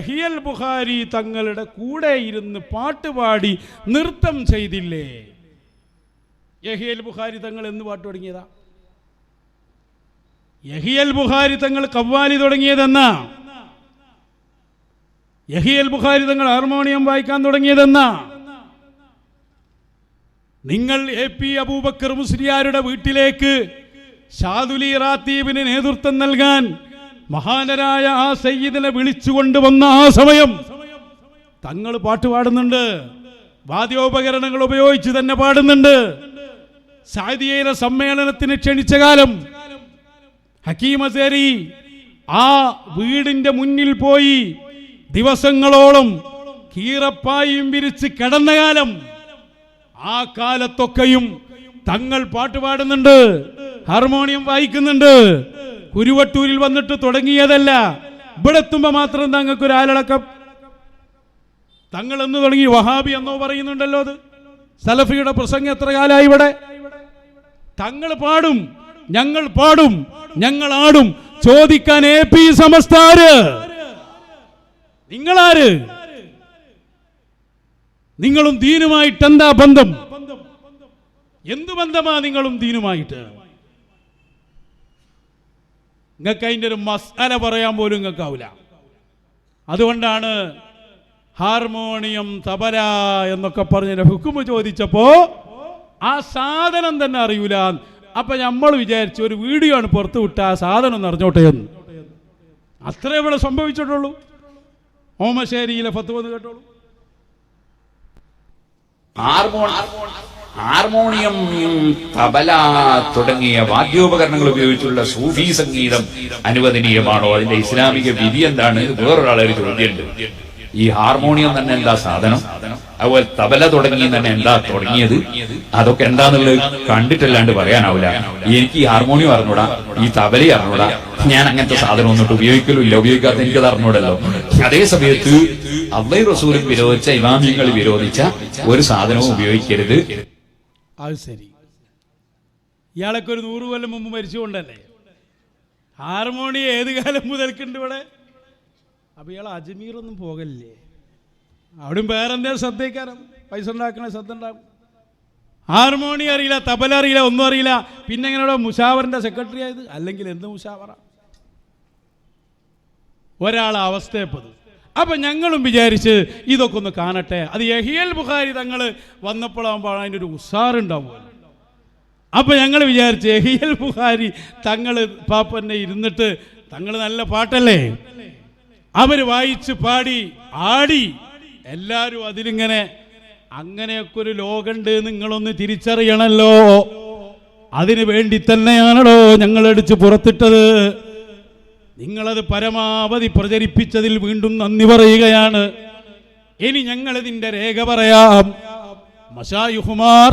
ഹിയൽ ബുഹാരി തങ്ങളുടെ കൂടെ ഇരുന്ന് പാട്ടുപാടി നൃത്തം ചെയ്തില്ലേ? യഹിയൽ ബുഹാരി തങ്ങൾ എന്ന് പാട്ട് തുടങ്ങിയതാ? യഹിയൽ ബുഹാരി തങ്ങൾ കവ്വാലി തുടങ്ങിയതെന്നാ? യഹിയൽ ബുഹാരി തങ്ങൾ ഹാർമോണിയം വായിക്കാൻ തുടങ്ങിയതെന്നാ? നിങ്ങൾ എ പി അബൂബക്കർ മുസ്ലിയാരുടെ വീട്ടിലേക്ക് ഷാദുലി റാത്തീബിന് നേതൃത്വം നൽകാൻ മഹാനരായ ആ സയ്യിദിനെ വിളിച്ചുകൊണ്ടുവന്ന ആ സമയം തങ്ങൾ പാട്ട് പാടുന്നുണ്ട്. വാദ്യോപകരണങ്ങൾ ഉപയോഗിച്ച് തന്നെ പാടുന്നുണ്ട്. സാദിയയിലെ സമ്മേളനത്തിന് ക്ഷണിച്ച കാലം ഹക്കീം അസേരി ആ വീടിന്റെ മുന്നിൽ പോയി ദിവസങ്ങളോളം കീറപ്പായും വിരിച്ച് കിടന്ന കാലം ആ കാലത്തൊക്കെയും തങ്ങൾ പാട്ട് പാടുന്നുണ്ട് ഹാർമോണിയം വായിക്കുന്നുണ്ട്. കുരുവട്ടൂരിൽ വന്നിട്ട് തുടങ്ങിയതല്ല. ഇവിടെ മാത്രം തങ്ങൾക്ക് ഒരു ആലടക്കം തങ്ങൾ എന്ന് തുടങ്ങി വഹാബി എന്നോ പറയുന്നുണ്ടല്ലോ അത്. സലഫിയുടെ പ്രസംഗം എത്ര കാലമായി ഇവിടെ? തങ്ങൾ പാടും ഞങ്ങൾ പാടും ഞങ്ങൾ ആടും. ചോദിക്കാൻ എ പി സമസ്താര്. നിങ്ങളാര്? നിങ്ങളും ദീനുമായിട്ട് എന്താ ബന്ധം? എന്തു ബന്ധമാ നിങ്ങളും ദീനുമായിട്ട്? നിങ്ങൾക്ക് അതിന്റെ ഒരു മസാല പറയാൻ പോലും നിങ്ങൾക്കാവില്ല. അതുകൊണ്ടാണ് ഹാർമോണിയം തബല എന്നൊക്കെ പറഞ്ഞ ഹുക്കുമ് ചോദിച്ചപ്പോ ആ സാധനം തന്നെ അറിയൂല. അപ്പൊ നമ്മൾ വിചാരിച്ചു ഒരു വീഡിയോ ആണ് പുറത്തു വിട്ട ആ സാധനം ഒന്ന് അറിഞ്ഞോട്ടെ എന്ന്. അത്രേ ഇവിടെ സംഭവിച്ചിട്ടുള്ളൂ. ഓമശ്ശേരിയിലെ ഫത്ത് വന്ന് കേട്ടോളൂ. ഹാർമോണിയം തബല തുടങ്ങിയ വാദ്യോപകരണങ്ങൾ ഉപയോഗിച്ചുള്ള സൂഫി സംഗീതം അനുവദനീയമാണോ? അതിന്റെ ഇസ്ലാമിക വിധി എന്താണ്? വേറൊരാളെ ചോദ്യമുണ്ട്. ഈ ഹാർമോണിയം തന്നെ എന്താ സാധനം? അതുപോലെ തബല തുടങ്ങി തന്നെ എന്താ തുടങ്ങിയത്? അതൊക്കെ എന്താന്നുള്ളത് കണ്ടിട്ടല്ലാണ്ട് പറയാനാവില്ല. എനിക്ക് ഈ ഹാർമോണിയം അറിഞ്ഞൂടാ ഈ തബല അറിഞ്ഞൂടാ. ഞാൻ അങ്ങനത്തെ സാധനം ഒന്നിട്ട് ഉപയോഗിക്കലുമില്ല ഉപയോഗിക്കാത്ത എനിക്കത് അറിഞ്ഞൂടല്ലോ. അതേ സമയത്ത് അള്ളൈ റസൂലും വിരോധിച്ച ഇമാമിയങ്ങൾ വിരോധിച്ച ഒരു സാധനവും ഉപയോഗിക്കരുത്. അത് ശരി. ഇയാളൊക്കെ ഒരു നൂറ് കൊല്ലം മുമ്പ് മരിച്ചുകൊണ്ടല്ലേ? ഹാർമോണി ഏത് കാലം മുതൽക്കുണ്ട് ഇവിടെ? അപ്പൊ ഇയാൾ അജ്മീറൊന്നും പോകല്ലേ അവിടും വേറെന്തേ ശ്രദ്ധയിക്കാരം? പൈസ ഉണ്ടാക്കണ ശ്രദ്ധ ഉണ്ടാക്കും ഹാർമോണി അറിയില്ല തബല അറിയില്ല ഒന്നും അറിയില്ല. പിന്നെ എങ്ങനെയുള്ള മുഷാവറിന്റെ സെക്രട്ടറി ആയത്? അല്ലെങ്കിൽ എന്ത് മുഷാവറ ഒരാളെ അവസ്ഥയപ്പത് അപ്പൊ ഞങ്ങളും വിചാരിച്ച് ഇതൊക്കെ ഒന്ന് കാണട്ടെ. അത് യഹിയൽ ബുഖാരി തങ്ങൾ വന്നപ്പോഴാകുമ്പോൾ അതിന്റെ ഒരു ഉഷാറുണ്ടാവുമല്ലോ അപ്പൊ ഞങ്ങൾ വിചാരിച്ച് യഹിയൽ ബുഖാരി തങ്ങൾ പാപ്പന്നെ ഇരുന്നിട്ട് തങ്ങൾ നല്ല പാട്ടല്ലേ? അവർ വായിച്ച് പാടി ആടി. എല്ലാവരും അതിലിങ്ങനെ അങ്ങനെയൊക്കെ ഒരു ലോകമുണ്ട് നിങ്ങളൊന്ന് തിരിച്ചറിയണല്ലോ. അതിനു വേണ്ടി തന്നെയാണല്ലോ ഞങ്ങളടിച്ച് പുറത്തിട്ടത്. നിങ്ങളത് പരമാവധി പ്രചരിപ്പിച്ചതിൽ വീണ്ടും നന്ദി പറയുകയാണ്. ഇനി ഞങ്ങളിതിന്റെ രേഖ പറയാം. മഷായുഹുമാർ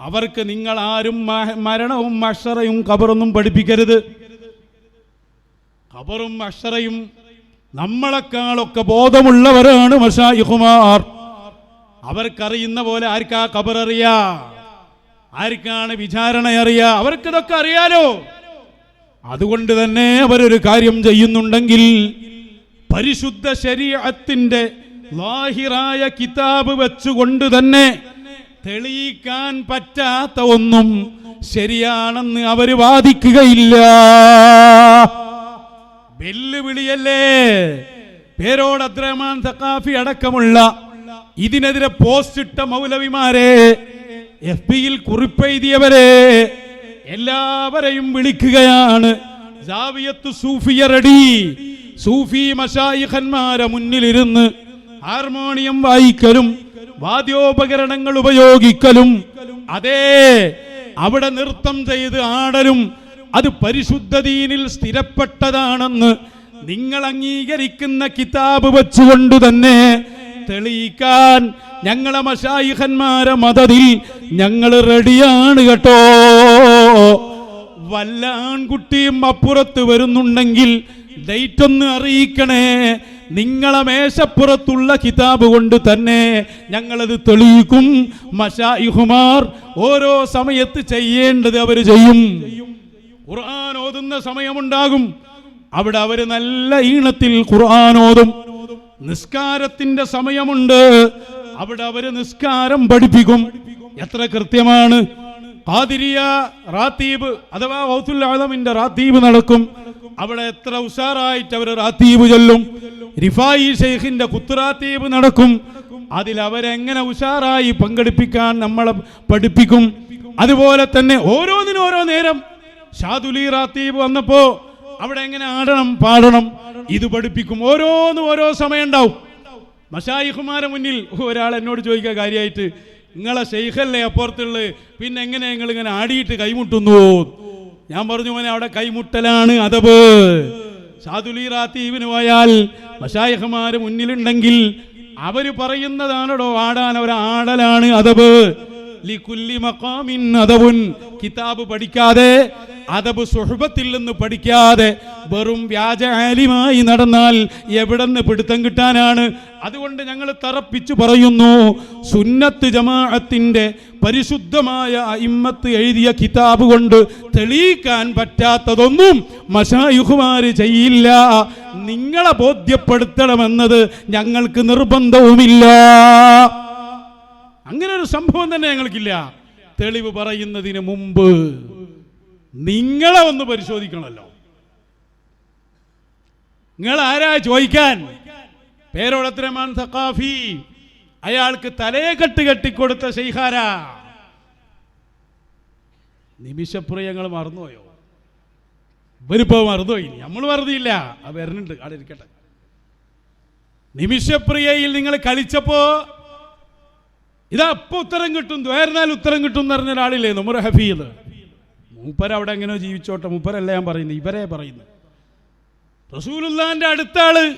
അവർക്ക് നിങ്ങൾ ആരും മരണവും അക്ഷറയും കബറൊന്നും പഠിപ്പിക്കരുത്. കബറും അക്ഷറയും നമ്മളെക്കാളൊക്കെ ബോധമുള്ളവരാണ് മഷായുഹുമാർ. അവർക്കറിയുന്ന പോലെ ആർക്കാ ഖബർ അറിയാ ആർക്കാണ് വിചാരണ അറിയാ അവർക്കിതൊക്കെ അറിയാലോ? അതുകൊണ്ട് തന്നെ അവരൊരു കാര്യം ചെയ്യുന്നുണ്ടെങ്കിൽ പരിശുദ്ധ ശരീരത്തിന്റെ ലാഹിറായ കിതാബ് വെച്ചുകൊണ്ട് തന്നെ തെളിയിക്കാൻ പറ്റാത്ത ഒന്നും ശരിയാണെന്ന് അവർ വാദിക്കുകയില്ല. വെല്ലുവിളിയല്ലേ പേരോട് അദ്രഹമാൻ സഖാഫി അടക്കമുള്ള ഇതിനെതിരെ പോസ്റ്റ് ഇട്ട മൗലവിമാരെ എഫ് ബിയിൽ കുറിപ്പെഴുതിയവരെ എല്ലാവരെയും വിളിക്കുകയാണ്. സൂഫിയ റെഡി. സൂഫി മഷായിഖന്മാരെ മുന്നിലിരുന്ന് ഹാർമോണിയം വായിക്കലും വാദ്യോപകരണങ്ങൾ ഉപയോഗിക്കലും അതേ അവിടെ നൃത്തം ചെയ്ത് ആടലും അത് പരിശുദ്ധ ദീനിൽ സ്ഥിരപ്പെട്ടതാണെന്ന് നിങ്ങൾ അംഗീകരിക്കുന്ന കിതാബ് വെച്ചുകൊണ്ട് തന്നെ തെളിയിക്കാൻ ഞങ്ങളെ മഷായിഖന്മാരെ മതതിൽ ഞങ്ങൾ റെഡിയാണ് കേട്ടോ. വല്ല ആൺകുട്ടിയും അപ്പുറത്ത് വരുന്നുണ്ടെങ്കിൽ ഡേറ്റ് ഒന്ന് അറിയിക്കണേ. നിങ്ങളെ മേശപ്പുറത്തുള്ള കിതാബ് കൊണ്ട് തന്നെ ഞങ്ങളത് തെളിയിക്കും. മഷായിഹുമാർ ഓരോ സമയത്ത് ചെയ്യേണ്ടത് അവർ ചെയ്യും. ഖുർആൻ ഓതുന്ന സമയമുണ്ടാകും. അവിടെ അവർ നല്ല ഈണത്തിൽ ഖുർആൻ ഓതും. നിസ്കാരത്തിന്റെ സമയമുണ്ട്. അവിടെ അവർ നിസ്കാരം പഠിപ്പിക്കും. എത്ര കൃത്യമാണ്. ഖാദിരിയ റാത്തീബ് അഥവാ ഔത്തുൽ ആലമിന്റെ റാത്തീബ് നടക്കും. അവിടെ എത്ര ഉഷാറായിട്ട് അവർ റാത്തീബ് ചൊല്ലും. റിഫായി ഷെയ്ഖിന്റെ കുത്തുറാത്തീബ് നടക്കും. അതിൽ അവരെങ്ങനെ ഉഷാറായി പങ്കെടുപ്പിക്കാൻ നമ്മളെ പഠിപ്പിക്കും. അതുപോലെ തന്നെ ഓരോന്നിനും ഓരോ നേരം ഷാദുലി റാത്തീബ് വന്നപ്പോ അവിടെ എങ്ങനെ ആടണം പാടണം ഇത് പഠിപ്പിക്കും. ഓരോന്നും ഓരോ സമയം ഉണ്ടാവും. മഷായിഖുമാരെ മുന്നിൽ ഒരാൾ എന്നോട് ചോദിക്കുക കാര്യമായിട്ട് നിങ്ങളെ ഷെയ്ഖല്ലേ അപ്പുറത്തുള്ളത്. പിന്നെ എങ്ങനെ നിങ്ങൾ ഇങ്ങനെ ആടിയിട്ട് കൈമുട്ടുന്നു? ഞാൻ പറഞ്ഞു മോനെ അവിടെ കൈമുട്ടലാണ് അതബ്. സാധുലീറാത്തീവിന് പോയാൽ മഷായഹമാര് മുന്നിലുണ്ടെങ്കിൽ അവർ പറയുന്നതാണോ ആടാൻ അവർ ആടലാണ് അതബ്. ലിക്കുല്ലി അതവുൻ കിതാബ് പഠിക്കാതെ അതബ് സുഹബത്തിൽ നിന്ന് പഠിക്കാതെ വെറും വ്യാജ ആലിമായി നടന്നാൽ എവിടെന്ന് പിടുത്തം കിട്ടാനാണ്? അതുകൊണ്ട് ഞങ്ങൾ തറപ്പിച്ചു പറയുന്നു സുന്നത്ത് ജമാഅത്തിന്റെ പരിശുദ്ധമായ ഇമ്മത്ത് എഴുതിയ കിതാബ് കൊണ്ട് തെളിയിക്കാൻ പറ്റാത്തതൊന്നും മഷായുഹുമാര് ചെയ്യില്ല. നിങ്ങളെ ബോധ്യപ്പെടുത്തണമെന്നത് ഞങ്ങൾക്ക് നിർബന്ധവുമില്ല. അങ്ങനെ ഒരു സംഭവം തന്നെ ഞങ്ങൾക്കില്ല. തെളിവ് പറയുന്നതിന് മുമ്പ് നിങ്ങളെ ഒന്ന് പരിശോധിക്കണമല്ലോ. നിങ്ങൾ ആരാ ചോദിക്കാൻ? പേരോടത്രമാൻ സഖാഫി അയാൾക്ക് തലയെ കെട്ട് കെട്ടിക്കൊടുത്ത ശൈഹാര നിമിഷപ്രിയങ്ങൾ മറന്നുപോയോ? ഇവരിപ്പോ മറന്നുപോയി. നമ്മൾ മറന്നില്ല അത് വരുന്നുണ്ട്. അവിടെ ഇരിക്കട്ടെ. നിമിഷപ്രിയയിൽ നിങ്ങൾ കളിച്ചപ്പോ ഇതാ അപ്പൊ ഉത്തരം കിട്ടും. ദ്വേർന്നാൽ ഉത്തരം കിട്ടും എന്ന് പറഞ്ഞ ഒരാളില്ലേ നമ്മുടെ ഹഫീദ്? മൂപ്പരവിടെ എങ്ങനെയോ ജീവിച്ചോട്ടെ. മൂപ്പരല്ല ഞാൻ പറയുന്നത്. ഇവരെ പറയുന്നു റസൂലുല്ലാന്റെ അടുത്ത ആൾ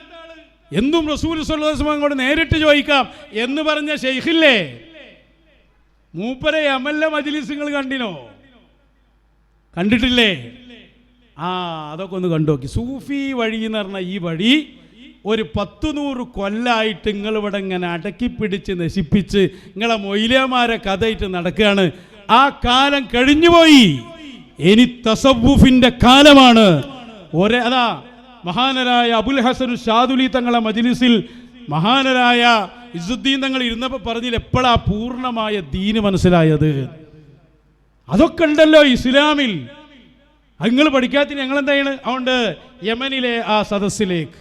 എന്തും റസൂൽ കൊണ്ട് നേരിട്ട് ചോദിക്കാം. എന്ന് പറഞ്ഞ ഷെയ്ഖില്ലേ മൂപ്പരെ എമല്ല മജിലിസുകൾ കണ്ടിനോ? കണ്ടിട്ടില്ലേ? ആ അതൊക്കെ ഒന്ന് കണ്ടു നോക്കി. സൂഫി വഴി എന്ന് പറഞ്ഞ ഈ വഴി ഒരു പത്തു നൂറ് കൊല്ലായിട്ട് നിങ്ങൾ ഇവിടെ ഇങ്ങനെ അടക്കി പിടിച്ച് നശിപ്പിച്ച് നിങ്ങളെ മൊയിലമാരെ കഥയിട്ട് നടക്കുകയാണ്. ആ കാലം കഴിഞ്ഞുപോയി. ഇനി തസവുഫിന്റെ കാലമാണ്. ഒരേ അതാ മഹാനരായ അബുൽ ഹസൻ ഷാദുലി തങ്ങളെ മജിലിസിൽ മഹാനരായ ഇസുദ്ദീൻ തങ്ങൾ ഇരുന്നപ്പോൾ പറഞ്ഞില്ല എപ്പോഴാ പൂർണമായ ദീന് മനസ്സിലായത്? അതൊക്കെ ഉണ്ടല്ലോ ഇസ്ലാമിൽ. നിങ്ങൾ പഠിക്കാത്തിന് ഞങ്ങൾ എന്തായാണ് അതുകൊണ്ട് യമനിലെ ആ സദസ്സിലേക്ക്.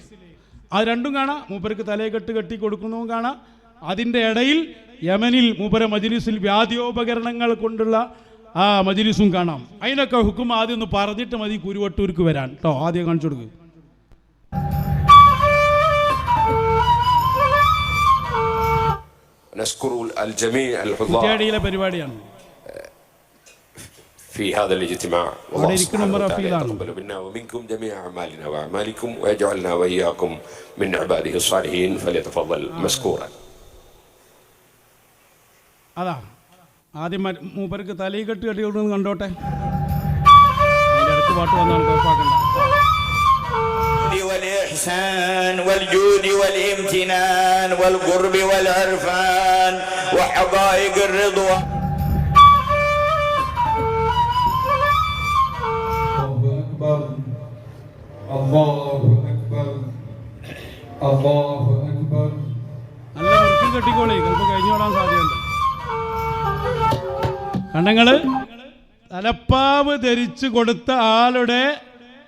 അത് രണ്ടും കാണാം. മൂപ്പർക്ക് തലയെക്കെട്ട് കെട്ടി കൊടുക്കുന്നതും കാണാം. അതിന്റെ ഇടയിൽ യമനിൽ മൂപ്പര മജിലിസിൽ വ്യാധിയോപകരണങ്ങൾ കൊണ്ടുള്ള ആ മജിലിസും കാണാം. അതിനൊക്കെ ഹുക്കും ആദ്യം ഒന്ന് പറഞ്ഞിട്ട് മതി കുരുവട്ടൂർക്ക് വരാൻ. കേട്ടോ ആദ്യം കാണിച്ചു കൊടുക്കുക കുറ്റ്യാടിയിലെ പരിപാടിയാണ് في هذا الاجتماع അവിടെ والله ഇരിക്കുന്ന سبحانه ഉമർ وتعالى അഫീലാണ്. يتقبل منا ومنكم جميع أعمالنا وأعمالكم ويجعلنا وإياكم من عباده الصالحين فليتفضل مشكورا അതാ ആദ്യം മ- മൂപ്പർക്ക് തലയിൽ കെട്ട് കെട്ടി കൊടുക്കുന്നത് കണ്ടോട്ടെ അതിൻ്റെ അടുത്ത് പാട്ട് വന്നാണ് കുഴപ്പമാക്കണ്ട والإحسان والجود والامتنان والقرب والعرفان وحقائق الرضوان الله أكبر الله أكبر നല്ല വൃത്തി കെട്ടിക്കോളി ചിലപ്പോൾ കഴിഞ്ഞോടാൻ സാധ്യതയുണ്ട് കണ്ടങ്ങള് തലപ്പാവ് ധരിച്ചു കൊടുത്ത ആളുടെ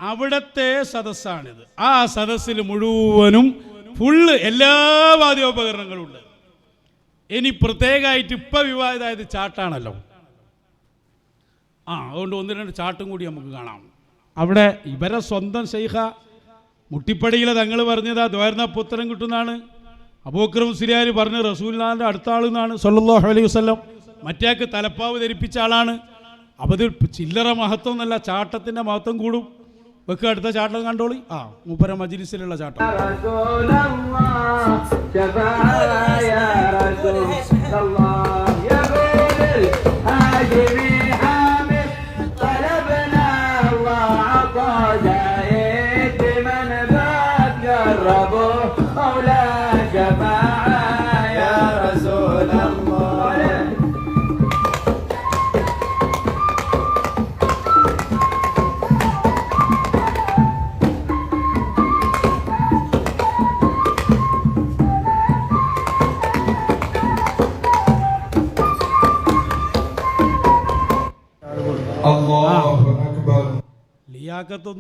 അവിടത്തെ സദസ്സാണിത്. ആ സദസ്സിൽ മുഴുവനും ഫുള്ള് എല്ലാ വാദ്യോപകരണങ്ങളും ഉണ്ട് ഇനി പ്രത്യേകമായിട്ട് ഇപ്പൊ വിവാദമായത് ചാട്ടാണല്ലോ. ആ അതുകൊണ്ട് ഒന്ന് രണ്ട് ചാട്ടും കൂടി നമുക്ക് കാണാം. അവിടെ ഇവരെ സ്വന്തം ശൈഖ മുട്ടിപ്പടിയിലെ തങ്ങൾ പറഞ്ഞതാ ദ്വാരന പുത്രം കിട്ടുന്നതാണ്. അബൂക്രം സിരിയാർ പറഞ്ഞ് റസൂല്ലാന്റെ അടുത്ത ആളെന്നാണ് സല്ലല്ലാഹു അലൈഹി വസ്ലം മറ്റേക്ക് തലപ്പാവ് ധരിപ്പിച്ച ആളാണ്. അപ്പോൾ ചില്ലറ മഹത്വം എന്നല്ല ചാട്ടത്തിന്റെ മഹത്വം കൂടും. വെക്കുക അടുത്ത ചാട്ടം കണ്ടോളി. ആ മുപ്പര മജിലിസിലുള്ള ചാട്ടം.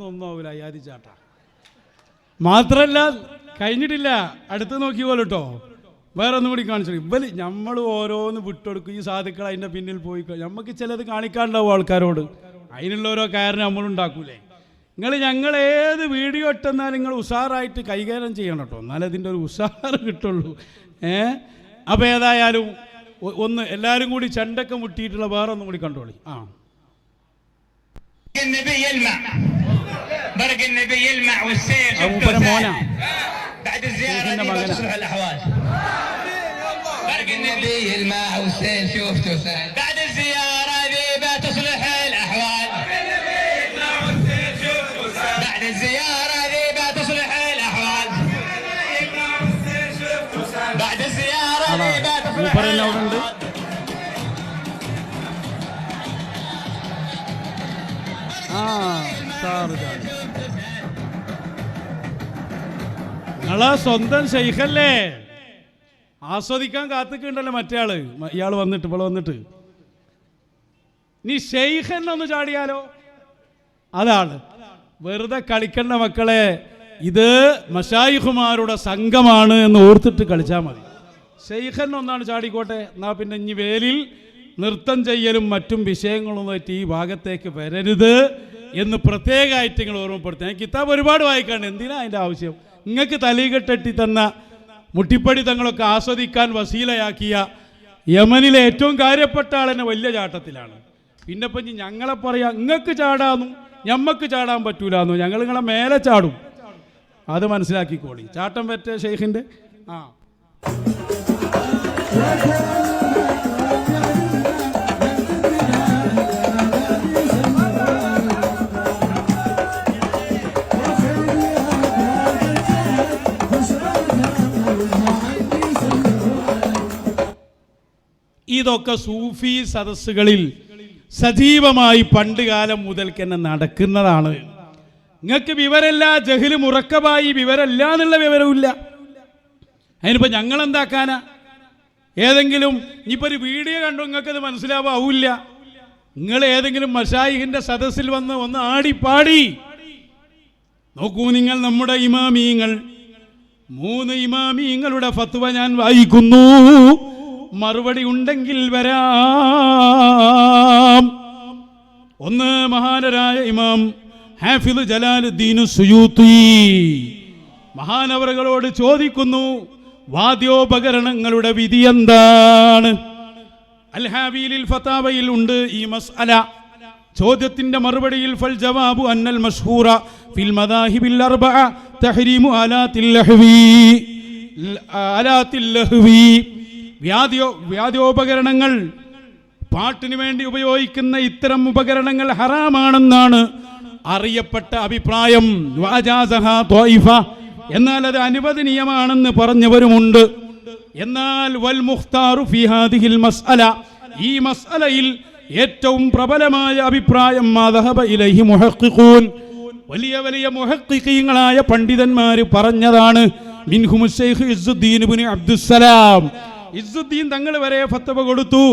ഒന്നാവില്ല ചാട്ട. മാത്രല്ല കഴിഞ്ഞിട്ടില്ല. അടുത്ത് നോക്കിക്കോലോ കേട്ടോ വേറെ ഒന്നും കൂടി കാണിച്ചു ഇവൽ നമ്മൾ ഓരോന്ന് വിട്ടെടുക്കും. ഈ സാധുക്കൾ അതിന്റെ പിന്നിൽ പോയി നമുക്ക് ചിലത് കാണിക്കാണ്ടാവും ആൾക്കാരോട്. അതിനുള്ള ഓരോ കാരണം നമ്മളുണ്ടാക്കൂലേ നിങ്ങൾ ഞങ്ങൾ ഏത് വീഡിയോ ഇട്ടെന്നാൽ നിങ്ങൾ ഉഷാറായിട്ട് കൈകാര്യം ചെയ്യണം കേട്ടോ എന്നാലേ അതിന്റെ ഒരു ഉഷാറ് കിട്ടുള്ളൂ. ഏ? അപ്പോൾ ഏതായാലും ഒന്ന് എല്ലാവരും കൂടി ചെണ്ടൊക്കെ മുട്ടിയിട്ടുള്ള വേറെ ഒന്നും കൂടി കണ്ടോളി. ആ. برق النبي يلمع والسيل شفته سهل بعد الزيارة دي ما تصلح الأحوال. برق النبي يلمع والسيل شفته سهل بعد الزيارة دي ما تصلح الأحوال. بعد الزيارة دي ما تصلح الأحوال. بعد الزيارة دي ما تصلح الأحوال. നിങ്ങളെ സ്വന്തം ഷെയ്ഖല്ലേ ആസ്വദിക്കാൻ കാത്തിക്കുണ്ടല്ലോ മറ്റേ ആൾ ഇയാൾ വന്നിട്ട് ഇപ്പോൾ വന്നിട്ട്. നീ ഷെയ്ഖൻ ഒന്ന് ചാടിയാലോ? അതാണ്. വെറുതെ കളിക്കേണ്ട മക്കളെ ഇത് മഷായിഖുമാരുടെ സംഘമാണ് എന്ന് ഓർത്തിട്ട് കളിച്ചാൽ മതി. ഷെയ്ഖൻ ഒന്നാണ് ചാടിക്കോട്ടെ. എന്നാ പിന്നെ ഇനി വേലിൽ നൃത്തം ചെയ്യലും മറ്റും വിഷയങ്ങളും പറ്റി ഈ ഭാഗത്തേക്ക് വരരുത് എന്ന് പ്രത്യേകമായിട്ട് നിങ്ങൾ ഓർമ്മപ്പെടുത്തുക ഞാൻ കിതാബ് ഒരുപാട് വായിക്കാണ് എന്തിനാ അതിന്റെ ആവശ്യം? നിങ്ങൾക്ക് തലീകെട്ടെട്ടി തന്ന മുട്ടിപ്പടി തങ്ങളൊക്കെ ആസ്വദിക്കാൻ വസീലയാക്കിയ യമനിലെ ഏറ്റവും കാര്യപ്പെട്ട ആളെന്നെ വലിയ ചാട്ടത്തിലാണ്. പിന്നെ ഇപ്പം ഞങ്ങളെ പറയാ നിങ്ങൾക്ക് ചാടാന്നു ഞമ്മക്ക് ചാടാൻ പറ്റൂലെന്നു ഞങ്ങൾ നിങ്ങളെ മേലെ ചാടും. അത് മനസ്സിലാക്കിക്കോളി. ചാട്ടം പറ്റ ഷെയ്ഖിന്റെ ആ. ഇതൊക്കെ സൂഫി സദസ്സുകളിൽ സജീവമായി പണ്ട് കാലം മുതൽക്ക് തന്നെ നടക്കുന്നതാണ്. നിങ്ങൾക്ക് വിവരമില്ല ജഹിൽ മുറക്കമായി വിവരമില്ല എന്നുള്ള വിവരമില്ല അതിനിപ്പോൾ ഞങ്ങൾ എന്താക്കാനാ ഏതെങ്കിലും ഇനിയിപ്പോൾ ഒരു വീഡിയോ കണ്ടു നിങ്ങൾക്കത് മനസ്സിലാവാവില്ല. നിങ്ങൾ ഏതെങ്കിലും മഷായിഹിന്റെ സദസ്സിൽ വന്ന് ഒന്ന് ആടിപ്പാടി. നോക്കൂ നിങ്ങൾ നമ്മുടെ ഇമാമീങ്ങൾ മൂന്ന് ഇമാമീങ്ങളുടെ ഫത്വ ഞാൻ വായിക്കുന്നു. മറുപടി ഉണ്ടെങ്കിൽ വരാം. ഒന്ന് മഹാനരായ ഇമാം ഹാഫിദ് ജലാലുദ്ദീനു സുയൂത്തി. മഹാനവറുകളോട് ചോദിക്കുന്നു വാദ്യോപകരണങ്ങളുടെ വിധി എന്താണ്? അൽഹാബിയിൽ ഫതാവയിൽ ഉണ്ട് ഈ മസ്അല. ചോദ്യത്തിന്റെ മറുപടിയിൽ ഫൽ ജവാബു അന്നൽ മഷ്ഹൂറ ഫിൽ മദാഹിബിൽ അർബഅ തഹരീമു ആലാത്തിൽ ലഹ്വി. ആലാത്തിൽ ലഹ്വി. വ്യാധിയോ വ്യാധിയോപകരണങ്ങൾ പാട്ടിനു വേണ്ടി ഉപയോഗിക്കുന്ന ഇത്തരം ഉപകരണങ്ങൾ ഹറാമാണെന്നാണ് അറിയപ്പെട്ട അഭിപ്രായം. എന്നാൽ അത് അനുവദനീയമാണെന്ന് പറഞ്ഞവരുമുണ്ട്. എന്നാൽ വൽ മുഖ്താറു ഫി ഹാദിഹിൽ മസ്അല. ഈ മസ്അലയിൽ ഏറ്റവും പ്രബലമായ അഭിപ്രായം ഇലൈഹി മുഹഖിഖൂൻ. വലിയ വലിയ മുഹഖിഖീങ്ങളായ പണ്ഡിതന്മാർ പറഞ്ഞതാണ് മിൻഹും ശൈഖ് ഇസ്സുദ്ദീൻ തങ്ങൾ വരെ ഫത്തവ കൊടുത്തു.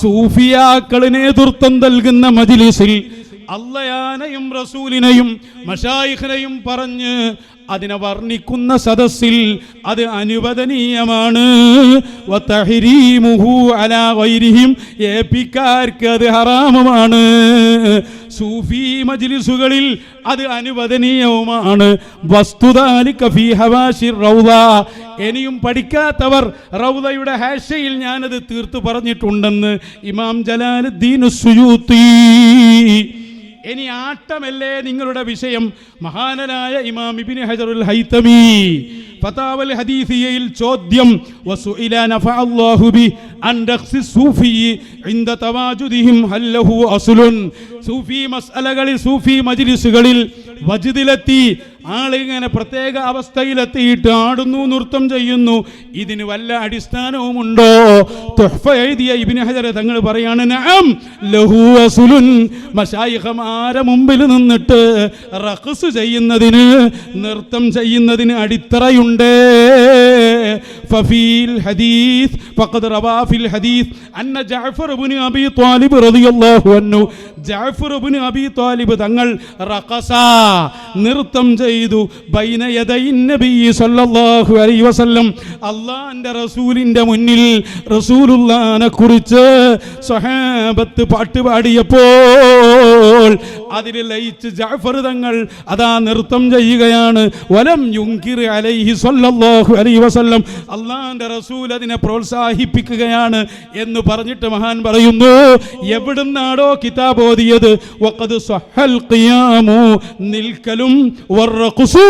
സൂഫിയാക്കൾ നേതൃത്വം നൽകുന്ന മജിലിസിൽ അള്ളയാനയും റസൂലിനെയും മഷായിഖിനെയും പറഞ്ഞ് അതിനെ വർണിക്കുന്ന സദസ്സിൽ അത് അനുവദനീയമാണ്. ഏപ്പിക്കാർക്ക് അത് ഹറാമമാണ്. സൂഫി മജ്ലിസുകളിൽ അത് അനുവദനീയവുമാണ്. ഇനിയും പഠിക്കാത്തവർ റൗദയുടെ ഹാഷയിൽ ഞാനത് തീർത്തു പറഞ്ഞിട്ടുണ്ടെന്ന് ഇമാം ജലാലുദ്ദീൻ സുയൂത്തി ഇനി ആട്ടമല്ലേ നിങ്ങളുടെ വിഷയം? മഹാനനായ ഇമാം ഇബിൻ ഹജറുൽ ഹൈതമി. ഫതാവൽ ഹദീസിയയിൽ ചോദ്യം വസുഇല നഫഅല്ലാഹു ബി അൻ റഖ്സി സൂഫി ഇൻദ തവാജുദിഹിം ഹൽ ലഹു അസ്ലുൻ? സൂഫി മസ്അലകളിൽ സൂഫി മജ്ലിസുകളിൽ വജ്ദിലെത്തി ആളിങ്ങനെ പ്രത്യേക അവസ്ഥയിലെത്തിയിട്ട് ആടുന്നു നൃത്തം ചെയ്യുന്നു. ഇതിന് വല്ല അടിസ്ഥാനവുമുണ്ടോ? തുഹ്ഫ എഴുതിയ ഇബ്നു ഹജർ തങ്ങൾ പറയാണ് നഅം ലഹു മുമ്പിൽ നിന്നിട്ട് റഹസ് ചെയ്യുന്നതിന് നൃത്തം ചെയ്യുന്നതിന് അടിത്തറയുണ്ട്. ഫഫീൽ ഹദീസ് ഫഖദ് ഹദീസ്. അന്ന ജഅഫർ ഇബ്നു അബീ ത്വാലിബ് റളിയല്ലാഹു അൻഹു ജഅഫർ ഇബ്നു അബീ ത്വാലിബ് തങ്ങൾ റഖസ നൃത്തം ചെയ്തു. ബൈന യദൈ സല്ലല്ലാഹു അലൈഹി വസല്ലം. മുന്നിൽ റസൂലുള്ളാനെ കുറിച്ച് സ്വഹാബത്ത് പാട്ട് പാടിയപ്പോൾ അതിൽ ലയിച്ച് ജാഫർ തങ്ങൾ അതാ നൃത്തം ചെയ്യുകയാണ്. വലം യുങ്കിർ അലൈഹി സല്ലല്ലാഹു അലൈഹി വസല്ലം. അള്ളാഹിന്റെ റസൂൽ അതിനെ പ്രോത്സാഹിപ്പിക്കുകയാണ് എന്ന് പറഞ്ഞിട്ട് മഹാൻ പറയുന്നു എവിടുന്നാടോ കിതാബ് ഓതിയത്? വഖദ് സഹൽ ഖിയാമു നിൽക്കലും വറഖുസു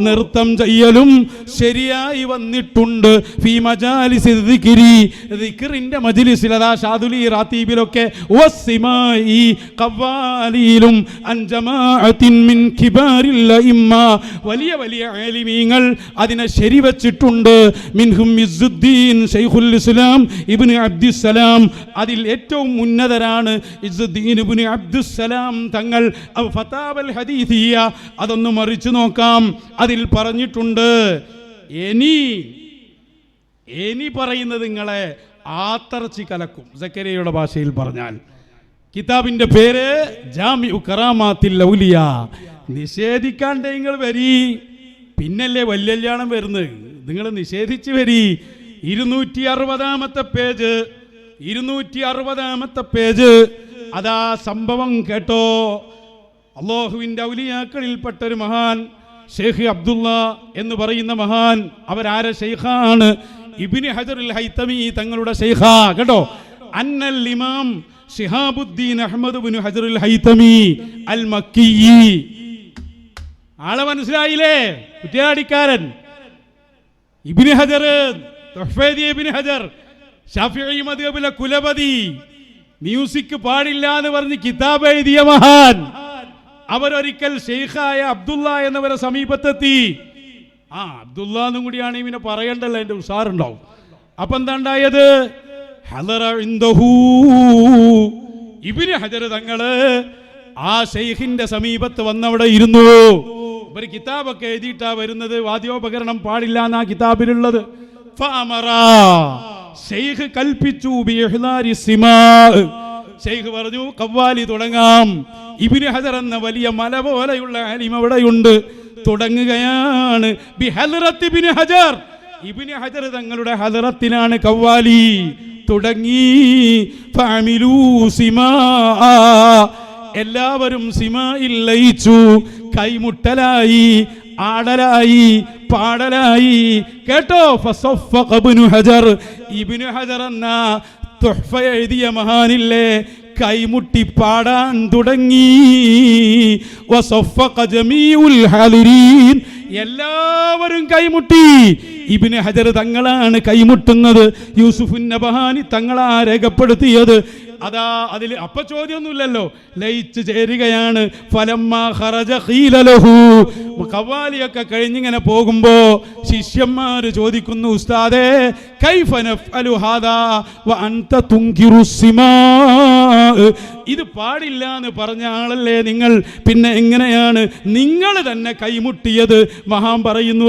നൃത്തം ചെയ്യലും ശരിയായി വന്നിട്ടുണ്ട്. ഫീ മജാലിസി ദിക്രി ദിക്റിന്റെ മജ്ലിസിൽ അതാ ഷാദുലി റാത്തീബിലൊക്കെ വസ്സിമായി ഖവാലിയിലും വലിയ വലിയ ആലിമീങ്ങൾ അതിനെ ശരിവച്ചിട്ടുണ്ട്. മിൻഹും ഇസ്സുദ്ദീൻ ഷൈഖുൽ ഇസ്ലാം ഇബ്നു അബ്ദുസ്സലാം. അതിൽ ഏറ്റവും ഉന്നതരാണ് ഇസ്സുദ്ദീൻ ഇബ്നു അബ്ദുസ്സലാം തങ്ങൾ. അവ ഫതാവൽ ഹദീസിയ അതൊന്ന് മറിച്ചു നോക്കാം. അതിൽ പറഞ്ഞിട്ടുണ്ട് എനി എനി പറയുന്നത് നിങ്ങളെ ആത്തർച്ചി കലക്കും. സക്കരിയയുടെ ഭാഷയിൽ പറഞ്ഞാൽ കിതാബിന്റെ പേര് ജാമി കറാമാത്തിൽ നിങ്ങൾ വരി. പിന്നല്ലേ വലിയ കല്യാണം വരുന്നത്? നിങ്ങൾ നിഷേധിച്ച് വരി. ഇരുന്നൂറ്റി അറുപതാമത്തെ പേജ്. ഇരുന്നൂറ്റി അറുപതാമത്തെ പേജ്. അതാ സംഭവം കേട്ടോ. അള്ളാഹുവിന്റെ ഔലിയാക്കളിൽപ്പെട്ട ഒരു മഹാൻ ഷെയ്ഖ് അബ്ദുള്ള എന്ന് പറയുന്ന മഹാൻ അവരാര ഷെയ്ഖാണ് ഇബിന് ഹജറുൽ ഹൈത്തമി തങ്ങളുടെ ഷെയ്ഖ കേട്ടോ? അന്നൽ ഇമാം ഷിഹാബുദ്ദീൻ അഹമ്മദ് ബിൻ ഹജറുൽ ഹൈതമി അൽ മക്കി ആളെ മനസ്സിലായില്ലേ? കുറ്റിയാടിക്കാരൻ. ഇബിന് ഹജർ ഇബിന് ഹജർ കുലപതി. മ്യൂസിക് പാടില്ല എന്ന് പറഞ്ഞ് കിതാബ് എഴുതിയ മഹാൻ. അവരൊരിക്കൽ ഷെയ്ഖായ അബ്ദുള്ള എന്നവരെ സമീപത്തെത്തി. ആ അബ്ദുള്ള എന്നും കൂടിയാണ് ഇവനെ പറയണ്ടല്ലോ എന്റെ ഉഷാറുണ്ടാവും. അപ്പൊ എന്താ ഉണ്ടായത്. ഇബ്നു ഹജർ തങ്ങൾ ആ ഷെയ്ഖിന്റെ സമീപത്ത് വന്നവിടെ ഇരുന്നു. ഒരു കിതാബൊക്കെ എഴുതിയിട്ടാ വരുന്നത്. വാദ്യോപകരണം പാടില്ല എന്നാ കിതാബിലുള്ളത്. ഷെയ്ഖ് കൽപ്പിച്ചു. ഷെയ്ഖ് പറഞ്ഞു കവ്വാലി തുടങ്ങാം. ഇബിന് ഹജർ എന്ന വലിയ മല പോലെയുള്ള ആലിം അവിടെയുണ്ട്. തുടങ്ങുകയാണ്. ബി ഹജർ. ഇബ്നു ഹജർ തങ്ങളുടെ ഹജറത്തിനാണ് കവ്വാലി. തുടങ്ങി. എല്ലാവരും സിമയിൽ ലയിച്ചു. കൈമുട്ടലായി ആടലായി പാടലായി. കേട്ടോ? ഹജർ. ഇബ്നു ഹജർ എന്ന എഴുതിയ മഹാനില്ലേ? കൈമുട്ടി പാടാൻ തുടങ്ങി. എല്ലാവരും കൈമുട്ടി. ഇബിന് ഹജർ തങ്ങളാണ് കൈമുട്ടുന്നത്. യൂസുഫുൻ നബഹാനി തങ്ങളാ രേഖപ്പെടുത്തിയത്. അതാ അതിൽ അപ്പൊ ചോദ്യമൊന്നുമില്ലല്ലോ. ലയിച്ച് ചേരുകയാണ്. കവാലിയൊക്കെ കഴിഞ്ഞിങ്ങനെ പോകുമ്പോ ശിഷ്യന്മാർ ചോദിക്കുന്നു ഉസ്താദേ ഇത് പാടില്ല എന്ന് പറഞ്ഞ ആളല്ലേ നിങ്ങൾ? പിന്നെ എങ്ങനെയാണ്? നിങ്ങൾ തന്നെ കൈമുട്ടിയത്. മഹാൻ പറയുന്നു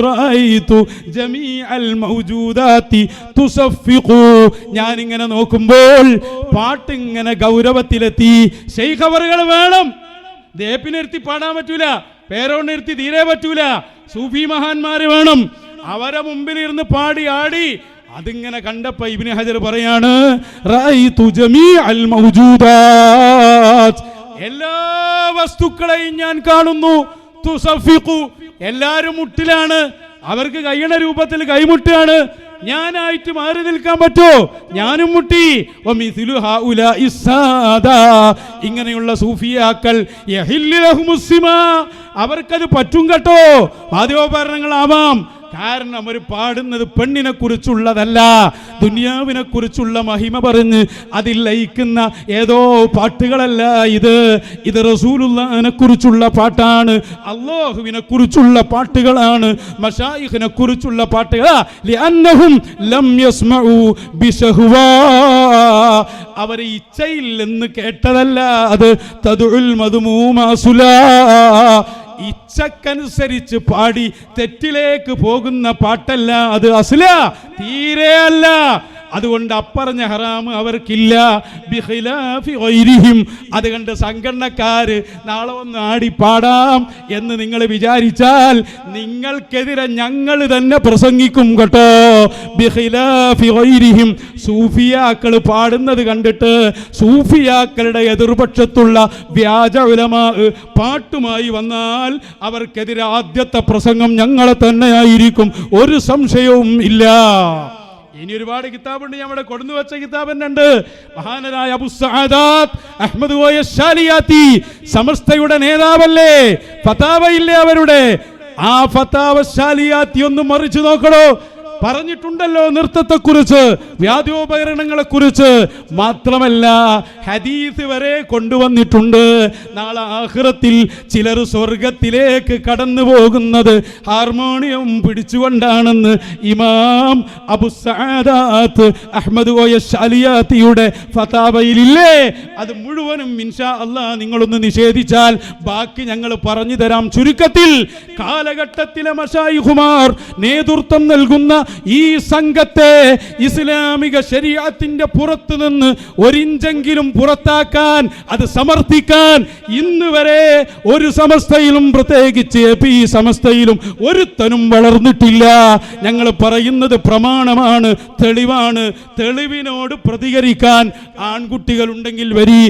ഞാനിങ്ങനെ നോക്കുമ്പോൾ പാട്ട് ഇങ്ങനെ ഗൗരവത്തിലെത്തി. ഷെയ്ഖബറുകൾ വേണം. ദേപ്പിനിർത്തി പാടാൻ പറ്റൂല. പേരോണ്ടിരുത്തി തീരെ പറ്റൂല. സൂഫി മഹാന്മാര് വേണം. അവരെ മുമ്പിൽ ഇരുന്ന് പാടി ആടി. അതിങ്ങനെ കണ്ടപ്പോ ഇബിന് ഹജർ പറയാണ് എല്ലാ വസ്തുക്കളെയും ഞാൻ കാണുന്നു. എല്ലാരും മുട്ടിലാണ്. അവർക്ക് കഴിയണ രൂപത്തിൽ കൈമുട്ടാണ്. ഞാനായിട്ട് മാറി നിൽക്കാൻ പറ്റുമോ ഞാനും മുട്ടി. ഇങ്ങനെയുള്ള ലഹുമുസ്സിമാ. അവർക്കത് പറ്റും കേട്ടോ? വാദ്യോപകരണങ്ങളാവാം കാരണം അവർ പാടുന്നത് പെണ്ണിനെ കുറിച്ചുള്ളതല്ല ദുനിയാവിനെ കുറിച്ചുള്ള മഹിമ പറഞ്ഞ് അതിൽ ലയിക്കുന്ന ഏതോ പാട്ടുകളല്ല ഇത്. ഇത് റസൂലുള്ളാനെ കുറിച്ചുള്ള പാട്ടാണ് അള്ളാഹുവിനെ കുറിച്ചുള്ള പാട്ടുകളാണ് മഷായിഖിനെ കുറിച്ചുള്ള പാട്ടുകളാ അവർ ഇച്ഛയിൽ കേട്ടതല്ല അത്. തദുൽ മധുമൂമാസുലാ ഇച്ഛക്കനുസരിച്ച് പാടി തെറ്റിലേക്ക് പോകുന്ന പാട്ടല്ല അത് അസല തീരെ അല്ല. അതുകൊണ്ട് അപ്പറഞ്ഞ ഹറാമ് അവർക്കില്ല. അതുകൊണ്ട് സംഘടനക്കാര് നാളെ ഒന്ന് ആടിപ്പാടാം പാടാം എന്ന് നിങ്ങൾ വിചാരിച്ചാൽ നിങ്ങൾക്കെതിരെ ഞങ്ങൾ തന്നെ പ്രസംഗിക്കും കേട്ടോ. സൂഫിയാക്കൾ പാടുന്നത് കണ്ടിട്ട് സൂഫിയാക്കളുടെ എതിർപക്ഷത്തുള്ള വ്യാജ ഉലമാ പാട്ടുമായി വന്നാൽ അവർക്കെതിരെ ആദ്യത്തെ പ്രസംഗം ഞങ്ങളെ തന്നെയായിരിക്കും ഒരു സംശയവും ഇല്ല. ഇനി ഒരുപാട് കിതാബുണ്ട്. ഇവിടെ കൊടുന്നു വെച്ച കിതാബ് ഉണ്ട് മഹാനരായ അബു സഅദാത്ത് അഹ്മദ് കോയ സമസ്തയുടെ നേതാവല്ലേ? ഫതാവയില്ലേ അവരുടെ? ആ ഫതാവ ഷാലിയാത്തി ഒന്ന് മറിച്ചു നോക്കണോ? പറഞ്ഞിട്ടുണ്ടല്ലോ നൃത്തത്തെക്കുറിച്ച് വാദ്യോപകരണങ്ങളെ കുറിച്ച് മാത്രമല്ല ഹദീസ് വരെ കൊണ്ടുവന്നിട്ടുണ്ട്. നാളെ ആഹ്റത്തിൽ ചിലർ സ്വർഗത്തിലേക്ക് കടന്നു പോകുന്നത് ഹാർമോണിയം പിടിച്ചുകൊണ്ടാണെന്ന് ഇമാം അബു സാദാത്ത് അഹമ്മദ് കോയ ഷാലിയാത്തിയുടെ ഫതാബയിലില്ലേ അത് മുഴുവനും ഇൻഷാ അല്ലാ നിങ്ങളൊന്ന് നിഷേധിച്ചാൽ ബാക്കി ഞങ്ങൾ പറഞ്ഞു തരാം ചുരുക്കത്തിൽ. കാലഘട്ടത്തിലെ മഷായിഹുമാർ നേതൃത്വം നൽകുന്ന ഈ സംഘത്തെ ഇസ്ലാമിക ശരീഅത്തിന്റെ പുറത്തു നിന്ന് ഒരിഞ്ചെങ്കിലും പുറത്താക്കാൻ അത് സമർത്ഥിക്കാൻ ഇന്ന് വരെ ഒരു സമസ്തയിലും പ്രത്യേകിച്ച് എ പി സമസ്തയിലും ഒരുത്തനും വളർന്നിട്ടില്ല. ഞങ്ങൾ പറയുന്നത് പ്രമാണമാണ് തെളിവാണ്. തെളിവിനോട് പ്രതികരിക്കാൻ ആൺകുട്ടികളുണ്ടെങ്കിൽ വരി